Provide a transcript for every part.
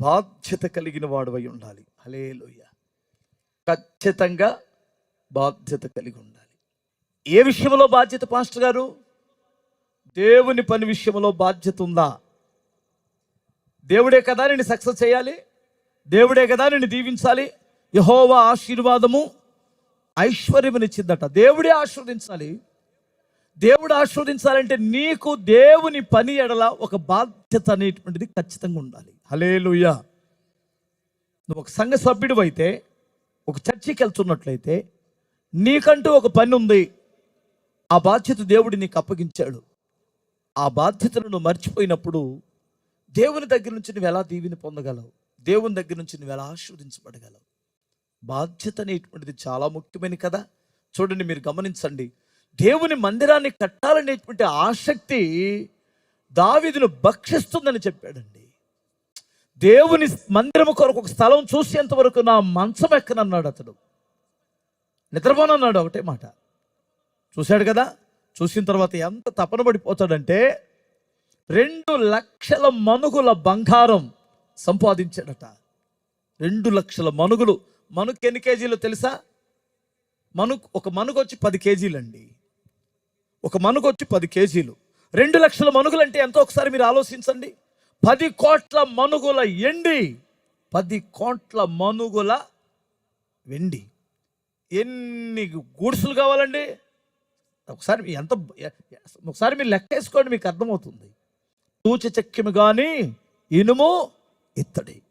బాధ్యత కలిగిన వాడువై ఉండాలి. హలేలుయ ఖచ్చితంగా బాధ్యత కలిగి ఉండాలి. ఏ విషయంలో బాధ్యత పాస్టర్ గారు? దేవుని పని విషయంలో బాధ్యత ఉందా? దేవుడే కదా నేను సక్సెస్ చేయాలి. దేవుడే కదా నేను దీవించాలి. యహోవా ఆశీర్వాదము ఐశ్వర్యమునిచ్చిందట. దేవుడే ఆశీర్వదించాలి. దేవుడు ఆశీర్వదించాలంటే నీకు దేవుని పని ఎడల ఒక బాధ్యత అనేటువంటిది ఖచ్చితంగా ఉండాలి. హలేలుయ్యా నువ్వు ఒక సంఘ సభ్యుడు అయితే ఒక చర్చికి వెళ్తున్నట్లయితే నీకంటూ ఒక పని ఉంది. ఆ బాధ్యత దేవుడు నీకు అప్పగించాడు. ఆ బాధ్యతను నువ్వు మర్చిపోయినప్పుడు దేవుని దగ్గర నుంచి నువ్వు ఎలా దీవిని పొందగలవు? దేవుని దగ్గర నుంచి నువ్వు ఎలా ఆశీర్వదించబడగలవు? బాధ్యత అనేటువంటిది చాలా ముఖ్యమైన కదా. చూడండి మీరు గమనించండి. దేవుని మందిరాన్ని కట్టాలనేటువంటి ఆసక్తి దావిదును భక్షిస్తుందని చెప్పాడండి. దేవుని మందిరము కొరకు ఒక స్థలం చూసేంత వరకు నా మంచం ఎక్కనన్నాడు అతడు. నిద్రపోనన్నాడు ఒకటే మాట. చూశాడు కదా? చూసిన తర్వాత ఎంత తపన పడిపోతాడంటే రెండు లక్షల మనుగుల బంగారం సంపాదించాడట. రెండు లక్షల మనుగులు. మనుకు ఎన్ని కేజీలు తెలుసా? మను ఒక మనుగు వచ్చి పది కేజీలండి. ఒక మనుగు వచ్చి పది కేజీలు. రెండు లక్షల మనుగులు అంటే ఎంతో ఒకసారి మీరు ఆలోచించండి. పది కోట్ల మనుగుల ఎండి. పది కోట్ల మనుగుల వెండి. ఎన్ని గుడుసులు కావాలండి? ఒకసారి ఎంత ఒకసారి మీరు లెక్క వేసుకోండి మీకు అర్థమవుతుంది. తూచ చెక్కిమి కానీ ఇనుము ఇత్తడి.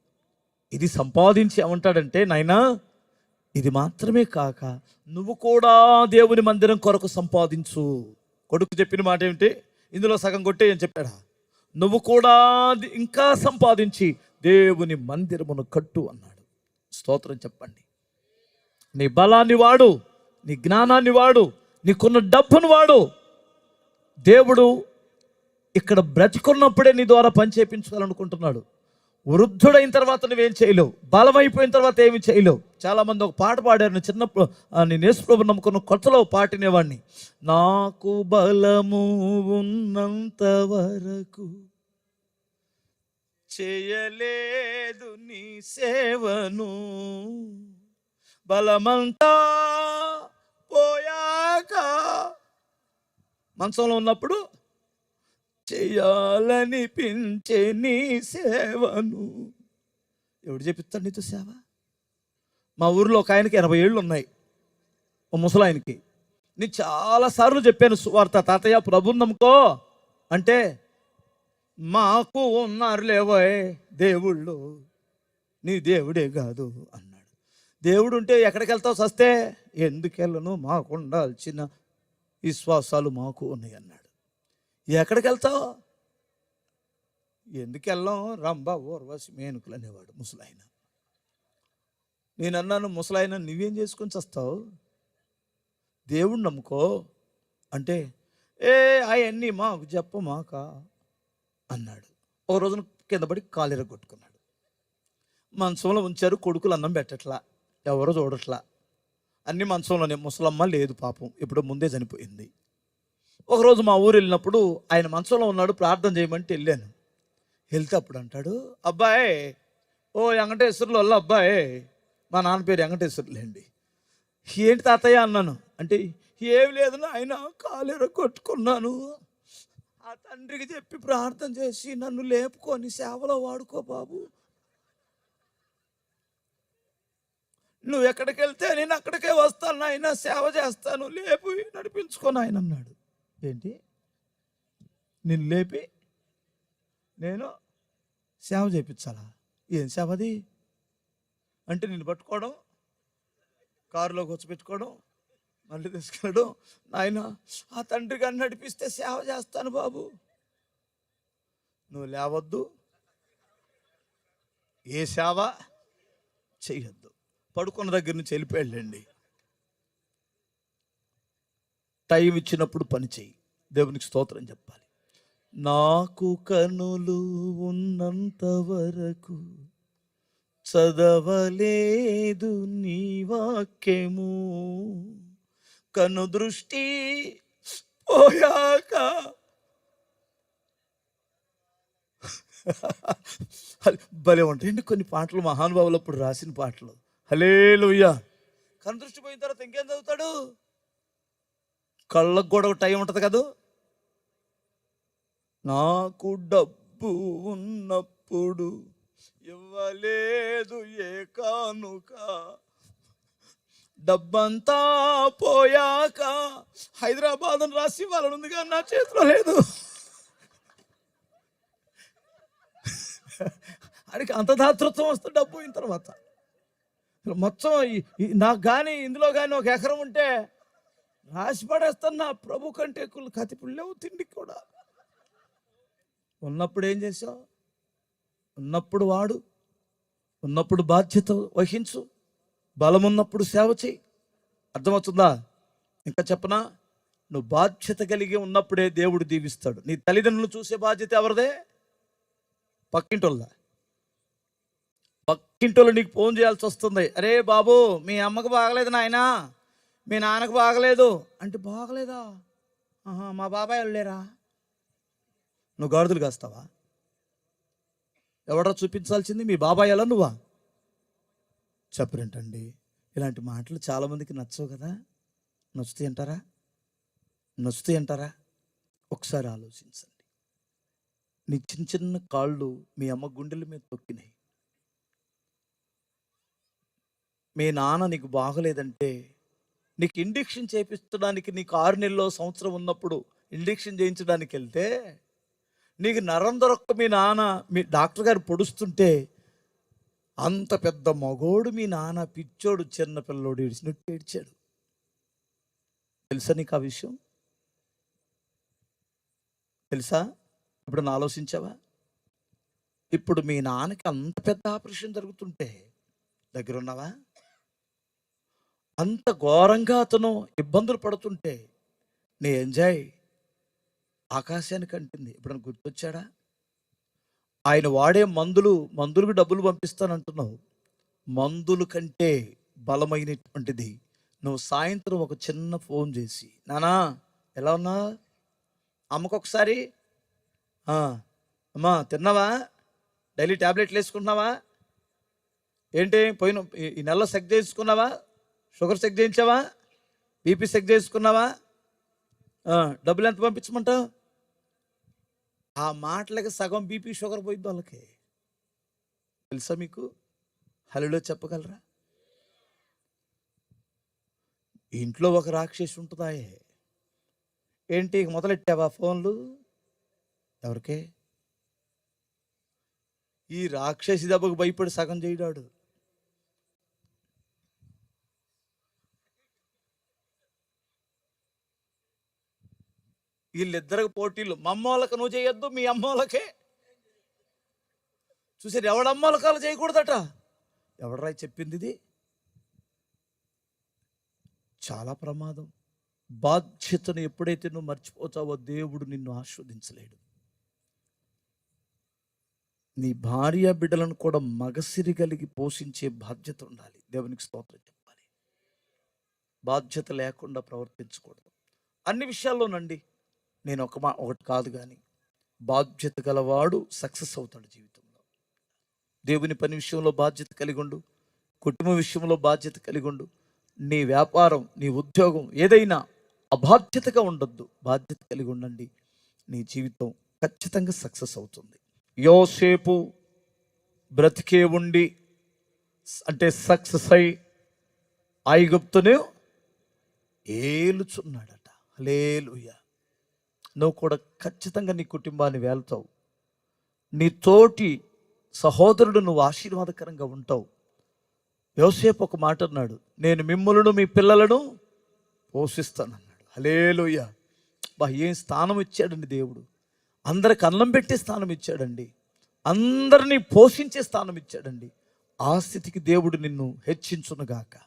ఇది సంపాదించి ఏమంటాడంటే నాయనా ఇది మాత్రమే కాక నువ్వు కూడా దేవుని మందిరం కొరకు సంపాదించు. కొడుకు చెప్పిన మాట ఏమిటి ఇందులో సగం కొట్టే అని చెప్పాడా? నువ్వు కూడా ఇంకా సంపాదించి దేవుని మందిరమును కట్టు అన్నాడు. స్తోత్రం చెప్పండి. నీ బలాన్ని వాడు నీ జ్ఞానాన్ని వాడు నీకున్న డబ్బును వాడు. దేవుడు ఇక్కడ బ్రతికున్నప్పుడే నీ ద్వారా పని చేయించాలనుకుంటున్నాడు. వృద్ధుడైన తర్వాత నువ్వేం చేయలేవు. బలమైపోయిన తర్వాత ఏమి చేయలేవు. చాలామంది ఒక పాట పాడారు. నేను చిన్నప్పుడు నేను యేసుప్రభు నమ్ముకున్న కొత్తలో పాటినేవాడిని నాకు బలము ఉన్నంత వరకు చేయలేదు నీ సేవను. బలమంతా పోయాక మంచంలో ఉన్నప్పుడు చేయాలనిపించే నీ సేవను. ఎవడు చెప్పిస్తాడు నీతో సేవ? మా ఊర్లో ఒక ఆయనకి ఎనభై ఏళ్ళు ఉన్నాయి ఓ ముసలాయనకి. నేను చాలాసార్లు చెప్పాను సువార్త తాతయ్య ప్రభుని నమ్ముకో అంటే మాకు ఉన్నారులేవోయ్ దేవుళ్ళు. నీ దేవుడే కాదు అన్నాడు. దేవుడు ఉంటే ఎక్కడికి వెళ్తావు సస్తే? ఎందుకెళ్ళను? మాకు ఉండాల్సిన విశ్వాసాలు మాకు ఉన్నాయి అన్నాడు. ఎక్కడికి వెళ్తావు ఎందుకెళ్ళాం? రంబా ఊర్వశి మేనుకులు అనేవాడు ముసలాయన. నేను అన్నాను ముసలాయన నువ్వేం చేసుకొని చస్తావు? దేవుణ్ణి నమ్ముకో. అంటే ఏ అవన్నీ మాకు చెప్ప మాకా అన్నాడు. ఒక రోజున కింద పడి కాలిర కొట్టుకున్నాడు. మంచంలో ఉంచారు కొడుకులు అన్నం పెట్టట్లా ఎవరో చూడట్లా. అన్ని మంచంలోనే ముసలమ్మ లేదు పాపం ఇప్పుడు ముందే చనిపోయింది. ఒకరోజు మా ఊరు వెళ్ళినప్పుడు ఆయన మంచంలో ఉన్నాడు ప్రార్థన చేయమంటే వెళ్ళాను. వెళ్తే అప్పుడు అంటాడు అబ్బాయి ఓ వెంకటేశ్వర్లు వల్ల అబ్బాయి మా నాన్న పేరు వెంకటేశ్వర్లేండి ఏంటి తాతయ్య? అన్నాను. అంటే ఏమి లేదు ఆయన కాలేర కొట్టుకున్నాను. ఆ తండ్రికి చెప్పి ప్రార్థన చేసి నన్ను లేపుకొని సేవలో వాడుకో బాబు. నువ్వు ఎక్కడికి వెళ్తే నేను అక్కడికే వస్తాను ఆయన సేవ చేస్తాను. లేపి నడిపించుకొని ఆయన అన్నాడు. ఏంటి? నిన్ను లేపి నేను సేవ చేయించాలా? ఏం సేవ అది? అంటే నిన్ను పట్టుకోవడం కారులో కూర్చోపెట్టుకోవడం మళ్ళీ తీసుకెళ్ళడం నాయన ఆ తండ్రి గారిని నడిపిస్తే సేవ చేస్తాను బాబు. నువ్వు లేవద్దు. ఏ సేవ చేయొద్దు పడుకున్న దగ్గర నుంచి వెళ్ళిపోయాళ్ళండి టైం ఇచ్చినప్పుడు పని చేయి దేవునికి స్తోత్రం చెప్పాలి. నాకు కనులు ఉన్నంత వరకు చదవలేదు నీ వాక్యము. కను దృష్టి పోయాక. భలే ఉంటాయండి కొన్ని పాటలు మహానుభావులు అప్పుడు రాసిన పాటలు. హలే లూయ్యా కను దృష్టి పోయిన తర్వాత ఇంకేం చదువుతాడు? కళ్ళకు కూడా ఒక టైం ఉంటుంది కదా? నాకు డబ్బు ఉన్నప్పుడు ఇవ్వలేదు ఏ కానుక. డబ్బంతా పోయాక హైదరాబాద్ అని రాసి వాళ్ళని ఉంది కానీ నా చేతిలో లేదు. అడిగి అంత దాతృత్వం వస్తే డబ్బు అయిన తర్వాత. మొత్తం నాకు కానీ ఇందులో కానీ ఒక ఎకరం ఉంటే రాసి పడేస్తాను నా ప్రభు కంటే ఎక్కువ కతిపులు లేవు తిండికి కూడా. ఉన్నప్పుడు ఏం చేసావు? ఉన్నప్పుడు వాడు ఉన్నప్పుడు బాధ్యత వహించు. బలం ఉన్నప్పుడు సేవ చేయి. అర్థమవుతుందా? ఇంకా చెప్పనా? నువ్వు బాధ్యత కలిగి ఉన్నప్పుడే దేవుడు దీవిస్తాడు. నీ తల్లిదండ్రులు చూసే బాధ్యత ఎవరిదే? పక్కింటోళ్ళ పక్కింటోళ్ళు నీకు ఫోన్ చేయాల్సి వస్తుంది. అరే బాబు మీ అమ్మకు బాగలేదు నాయనా. మీ నాన్నకు బాగలేదు. అంటే బాగలేదా? ఆహా, మా బాబాయ్ వెళ్ళలేరా నువ్వు గాడుదలు కాస్తావా? ఎవడో చూపించాల్సింది? మీ బాబాయ్ ఎలా నువ్వా? చెప్పరేంటండి? ఇలాంటి మాటలు చాలామందికి నచ్చవు కదా? నచ్చుతాయి అంటారా? నచ్చుతాయి అంటారా? ఒకసారి ఆలోచించండి. నీ చిన్న చిన్న కాళ్ళు మీ అమ్మ గుండెల మీద తొక్కినాయి. మీ నాన్న నీకు బాగలేదంటే నీకు ఇండిక్షన్ చేయించడానికి నీకు ఆరు నెలలో సంవత్సరం ఉన్నప్పుడు ఇండిక్షన్ చేయించడానికి వెళ్తే నీకు నరం దొరక్క మీ నాన్న మీ డాక్టర్ గారు పొడుస్తుంటే అంత పెద్ద మగోడు మీ నాన్న పిచ్చోడు చిన్న పిల్లోడు ఏడిచినట్టు ఏడ్చాడు. తెలుసా నీకు ఆ విషయం? తెలుసా? ఇప్పుడు ఆలోచించావా? ఇప్పుడు మీ నాన్నకి అంత పెద్ద ఆపరేషన్ జరుగుతుంటే దగ్గర ఉన్నావా అంత ఘోరంగా అతను ఇబ్బందులు పడుతుంటే నీ ఎంజాయ్ ఆకాశానికి అంటింది ఇప్పుడు గుర్తొచ్చాడా? ఆయన వాడే మందులు మందులకు డబ్బులు పంపిస్తానంటున్నావు. మందుల కంటే బలమైనటువంటిది. నువ్వు సాయంత్రం ఒక చిన్న ఫోన్ చేసి నానా ఎలా ఉన్నా? అమ్మకు ఒకసారి అమ్మా తిన్నావా? డైలీ ట్యాబ్లెట్లు వేసుకుంటున్నావా? ఏంటి పోయిన ఈ- నెలలో చెక్ చేసుకున్నావా షుగర్ చెక్ చేయించావా? బీపీ చెక్ చేసుకున్నావా డబ్బులు ఎంత పంపించమంటావు? ఆ మాటలకి సగం బీపీ షుగర్ పోయింది వాళ్ళకి. తెలుసా మీకు? హలో చెప్పగలరా? ఇంట్లో ఒక రాక్షసి ఉంటుందాయే ఏంటి ఇక మొదలెట్టావా ఫోన్లు? ఎవరికే? ఈ రాక్షసి దెబ్బకు భయపడి సగం చేయడాడు. వీళ్ళిద్దరికి పోటీలు. మా నువ్వు చేయొద్దు మీ అమ్మోళ్ళకే చూసారు ఎవడమ్మోళ్ళకాలు చేయకూడదట? ఎవడరా చెప్పింది ఇది చాలా ప్రమాదం. బాధ్యతను ఎప్పుడైతే నువ్వు మర్చిపోతావో దేవుడు నిన్ను ఆస్వాదించలేడు. నీ భార్య బిడ్డలను కూడా మగసిరి కలిగి పోషించే బాధ్యత ఉండాలి. దేవునికి స్తోత్రం చెప్పాలి. బాధ్యత లేకుండా ప్రవర్తించకూడదు. అన్ని విషయాల్లోనండి నేను ఒక మా ఒకటి కాదు కానీ బాధ్యత గలవాడు సక్సెస్ అవుతాడు జీవితంలో. దేవుని పని విషయంలో బాధ్యత కలిగి ఉండు కుటుంబ విషయంలో బాధ్యత కలిగి ఉండు నీ వ్యాపారం నీ ఉద్యోగం ఏదైనా అబాధ్యతగా ఉండొద్దు. బాధ్యత కలిగి ఉండండి నీ జీవితం ఖచ్చితంగా సక్సెస్ అవుతుంది. యోసేపు బ్రతికే ఉండి అంటే సక్సెస్ అయి ఐగుప్తును ఏలుచున్నాడట. లేలుయ్యా నువ్వు కూడా ఖచ్చితంగా నీ కుటుంబాన్ని వేలుతావు. నీ తోటి సహోదరుడు నువ్వు ఆశీర్వాదకరంగా ఉంటావు. యోసేపు ఒక మాట అన్నాడు నేను మిమ్మలను మీ పిల్లలను పోషిస్తానన్నాడు. హలేలుయ బా ఏం స్థానం ఇచ్చాడండి దేవుడు. అందరికి అన్నం పెట్టే స్థానం ఇచ్చాడండి. అందరినీ పోషించే స్థానం ఇచ్చాడండి. ఆ స్థితికి దేవుడు నిన్ను హెచ్చించునుగాక.